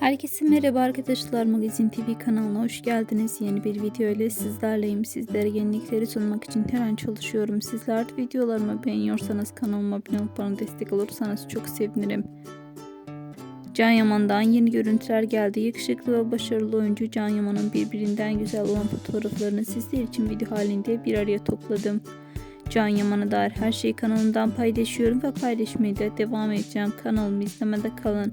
Herkese merhaba arkadaşlar Magazin TV kanalına hoş geldiniz. Yeni bir video ile sizlerleyim. Sizlere yenilikleri sunmak için her an çalışıyorum. Sizler de videolarımı beğeniyorsanız kanalıma abone olup bana destek olursanız çok sevinirim. Can Yaman'dan yeni görüntüler geldi. Yakışıklı ve başarılı oyuncu Can Yaman'ın birbirinden güzel olan fotoğraflarını sizler için video halinde bir araya topladım. Can Yaman'a dair her şeyi kanalımdan paylaşıyorum ve paylaşmaya da devam edeceğim. Kanalımı izlemede kalın.